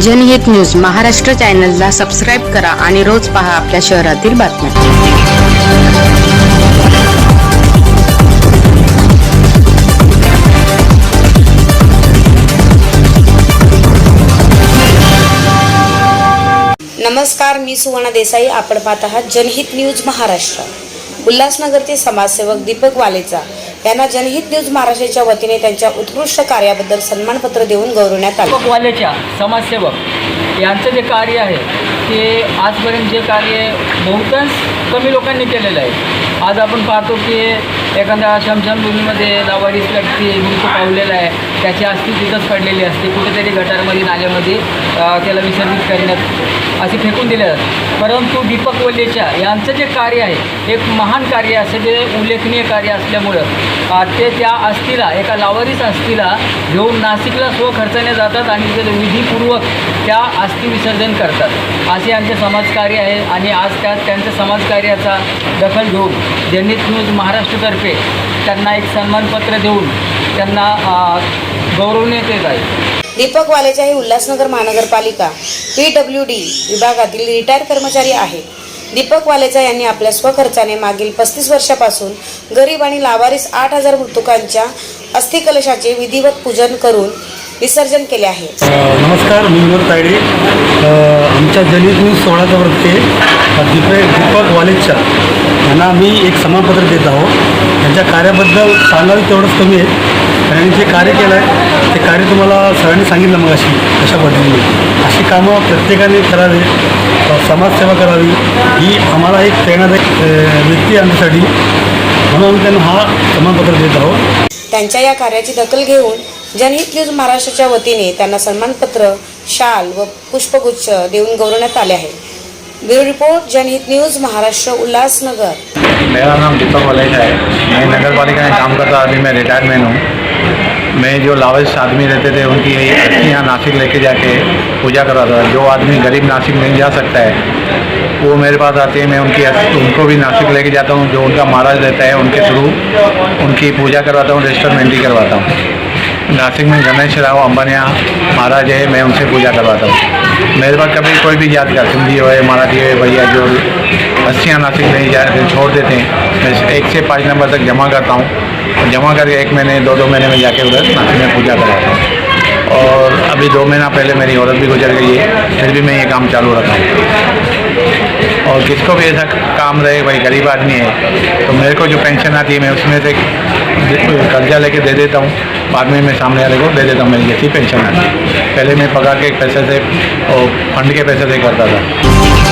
जनहित न्यूज महाराष्ट्र चॅनलला सबस्क्राईब करा आणि रोज पहा आपल्या शहरातील बातम्या. नमस्कार मी सुवर्णा देसाई. आपण पाहत आहात जनहित न्यूज महाराष्ट्र. उल्हासनगरचे समाजसेवक दीपक वालेचा. यांना जनहित न्यूज महाराष्ट्राच्या वतीने त्यांच्या उत्कृष्ट कार्याबद्दल सन्मानपत्र देऊन गौरवण्यात आले. वाल्याच्या समाजसेवक यांचं जे कार्य आहे ते आजपर्यंत जे कार्य बहुतांश कमी लोकांनी केलेलं आहे. आज आपण पाहतो की एखाद्या शमशानभूमीमध्ये लावारीस व्यक्ती मृत्यू पावलेला आहे. त्याची अस्थि तिथंच पडलेली असते. कुठेतरी गटारमध्ये नाल्यामध्ये त्याला विसर्जित करण्यात असे फेकून दिले जातात. परंतु दीपक वल्लेच्या यांचं जे कार्य आहे एक महान कार्य असं जे उल्लेखनीय कार्य असल्यामुळं ते त्या अस्थीला एका लावारीस अस्थीला घेऊन नाशिकला स्वखर्चाने जातात आणि तिथे विधीपूर्वक त्या अस्थि विसर्जन करतात. असे आमचे समाजकार्य आहे आणि आज त्यात त्यांच्या समाजकार्याचा दखल घेऊन जनहित न्यूज महाराष्ट्रतर्फे त्यांना एक सन्मानपत्र देऊन त्यांना गौरवण्यात येत आहे. दीपक वालेचा हे उल्हासनगर महानगरपालिका पी डब्ल्यू डी विभागातील रिटायर कर्मचारी आहेत दीपक वालेचा यांनी आपल्या स्वखर्चाने मागील पस्तीस वर्षापासून गरीब आणि लावारीस आठ हजार मृतकांच्या अस्थिकलशाचे विधिवत पूजन करून विसर्जन केले आहे. नमस्कार मी विनोद तायडे आमच्या जनित न्यूज सोहळ्याच्या वरती दीपक दीपक वालेच्या यांना मी एक समानपत्र देत आहोत. त्यांच्या कार्याबद्दल सांगावे तेवढंच कमी आहे. त्यांनी जे कार्य केलं आहे ते कार्य तुम्हाला सगळ्यांनी सांगितलं मग अशी अशा पद्धतीने. अशी कामं प्रत्येकाने करावी समाजसेवा करावी ही आम्हाला एक प्रेरणादायक व्यक्ती आमच्यासाठी. म्हणून आम्ही त्यांना हा समानपत्र देत आहोत. त्यांच्या या कार्याची दखल घेऊन जनहित न्यूज महाराष्ट्राच्या वतीने त्यांना सन्मानपत्र शाल व पुष्पगुच्छ देऊन गौरवण्यात आले आहे. Bureau report Janhit news Maharashtra Ulhasnagar. मेरा नाम दीपक वलेजा है। मैं नगर पालिका में काम करता अभी मैं रिटायरमेंट हूँ। मैं जो लावारिस आदमी रहते थे उनकी अस्थियाँ नासिक लेके जाके पूजा कराता था। जो आदमी गरीब नासिक नहीं जा सकता है वो मेरे पास आते हैं। मैं उनकी उनको भी नासिक लेके जाता हूँ। जो उनका महाराज रहता है उनके थ्रू उनकी पूजा करवाता हूँ रजिस्टर मेहंदी करवाता हूँ। नासिक में गणेश राव अंबानिया महाराज है, मैं उनसे पूजा करवाता हूँ। मेरे पास कभी कोई भी जात का सिंधी हो, मराठी हो, भैया जो अस्थियाँ नासिक नहीं जा छोड़ देते हैं। मैं एक से पाँच नंबर तक जमा करता हूँ। जमा करके एक महीने, दो दो महीने में जाके उधर नासिक में पूजा करवाता हूँ। और अभी दो महीना पहले मेरी औरत भी गुजर गई है, फिर भी मैं ये काम चालू रखा हूँ। और किसको भी ऐसा काम रहे भाई गरीब आदमी है। तो मेरे को जो पेंशन आती है, मैं उसमें से कर्जा लेके दे देता हूँ। बाद में मैं सामने वाले को दे देता हूँ, मेरी जैसी पेंशन आती है। पहले मैं पगार के पैसे से और फंड के पैसे से करता था।